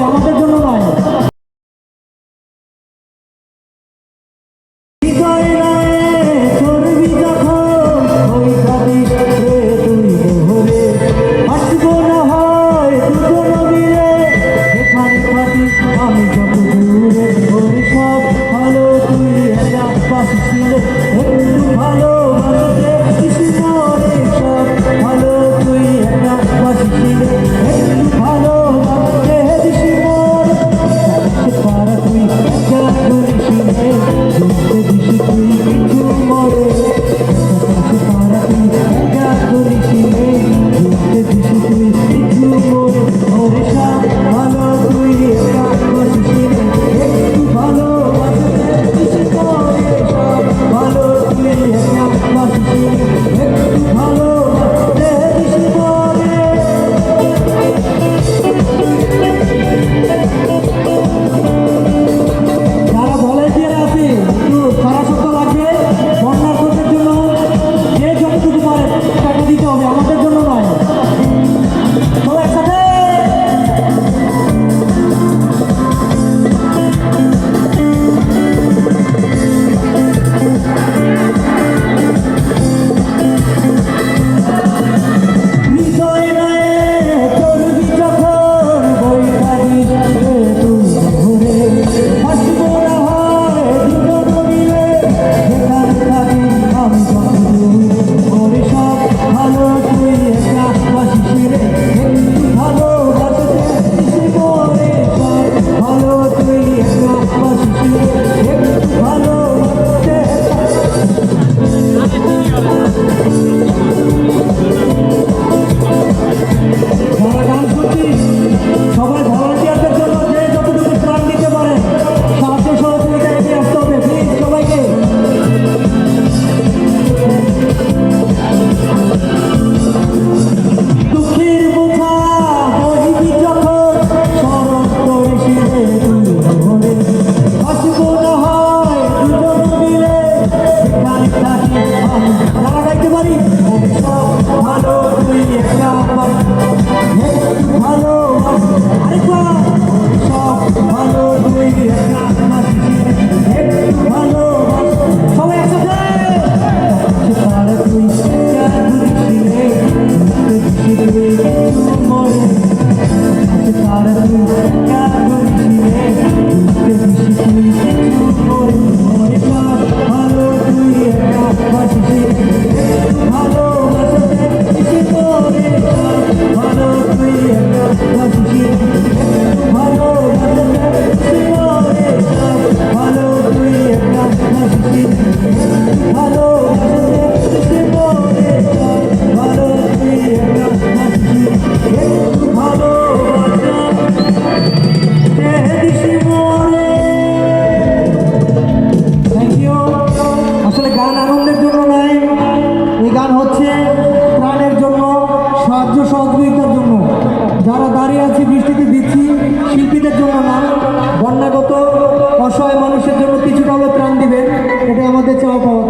영어가 শিল্পীদের জন্য না, বন্যাগত অসহায় মানুষের জন্য কিছুটা হলেও ত্রাণ দিবেন এটা আমাদের চাওয়া পাওয়া।